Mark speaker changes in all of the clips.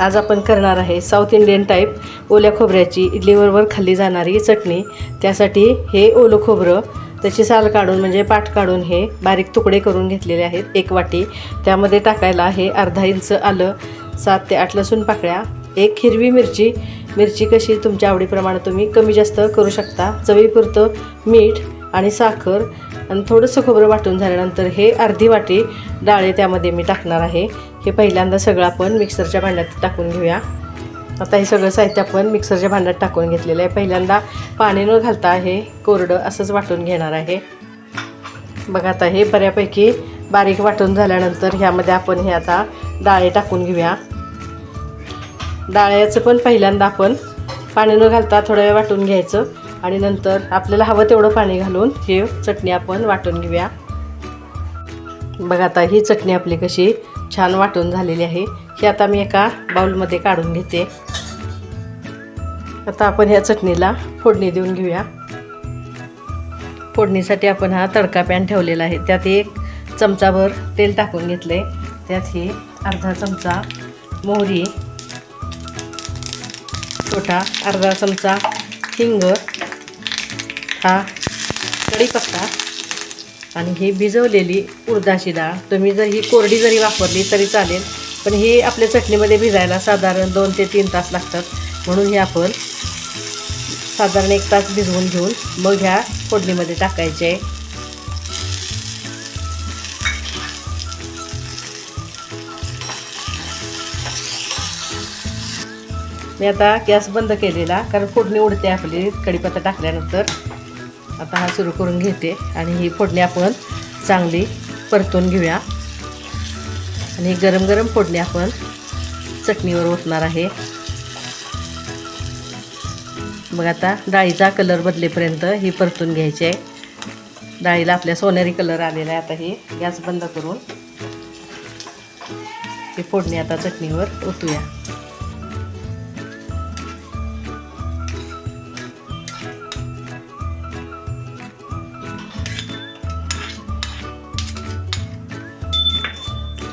Speaker 1: आज आपण करणार आहे साऊथ इंडियन टाईप ओल्या खोबऱ्याची. इडलीबरोबर खाल्ली जाणारी चटणी. त्यासाठी हे ओलं खोबरं त्याची साल काढून म्हणजे पाठ काढून हे बारीक तुकडे करून घेतलेले आहेत एक वाटी. त्यामध्ये टाकायला आहे अर्धा इंच आलं सात ते आठ लसूण पाकळ्या एक हिरवी मिरची. मिरची कशी तुमच्या आवडीप्रमाणे तुम्ही कमी जास्त करू शकता. चवीपुरतं मीठ आणि साखर आणि थोडंसं खोबरं वाटून झाल्यानंतर हे अर्धी वाटी डाळे त्यामध्ये मी टाकणार आहे. हे पहिल्यांदा सगळं आपण मिक्सरच्या भांड्यात टाकून घेऊया. आता हे सगळं साहित्य आपण मिक्सरच्या भांड्यात टाकून घेतलेलं आहे. पहिल्यांदा पाणी न घालता हे कोरडं असंच वाटून घेणार आहे. बघा आता हे बऱ्यापैकी बारीक वाटून झाल्यानंतर ह्यामध्ये आपण हे आता डाळे टाकून घेऊया. डाळ्याचं पण पहिल्यांदा आपण पाणी न घालता थोडा वेळ वाटून घ्यायचं. आणि नंतर आपल्याला हवं तेवढं पाणी घालून हे चटणी आपण वाटून घेऊया. बघा आता ही चटणी आपली कशी छान वाटून झालेली आहे. ही आता मी एका बाउलमध्ये काढून घेते. आता आपण ह्या चटणीला फोडणी देऊन घेऊया. फोडणीसाठी आपण हा तडका पॅन ठेवलेला आहे. त्यात एक चमचाभर तेल टाकून घेतले त्यात ही अर्धा चमचा मोहरी छोटा अर्धा चमचा हिंग हा कढीपत्ता आणि ही भिजवलेली उडदाची डाळ. तुम्ही जर ही कोरडी जरी वापरली तरी चालेल पण ही आपल्या चटणीमध्ये भिजायला साधारण दोन ते तीन तास लागतात. म्हणून हे आपण साधारण एक तास भिजवून घेऊन मग ह्या फोडणीमध्ये टाकायचे. आहे मी आता गॅस बंद केलेला कारण फोडणी उडते आपली कढीपत्ता टाकल्यानंतर. आता हा सुरू करून घेते आणि ही फोडणी आपण चांगली परतून घेऊया. आणि गरम गरम फोडणी आपण चटणीवर ओतणार आहे. मग आता डाळीचा कलर बदलेपर्यंत ही परतून घ्यायची आहे. डाळीला आपल्या सोनेरी कलर आलेला आहे आता ही. गॅस बंद करून ही फोडणी आता चटणीवर ओतूया.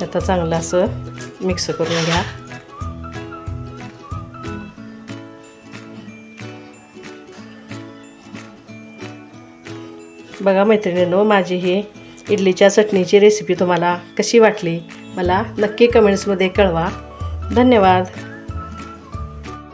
Speaker 1: आता चांगलं असं मिक्स करून घ्या. बघा मैत्रिणींनो माझी ही इडलीच्या चटणीची रेसिपी तुम्हाला कशी वाटली? मला नक्की कमेंट्समध्ये कळवा. धन्यवाद.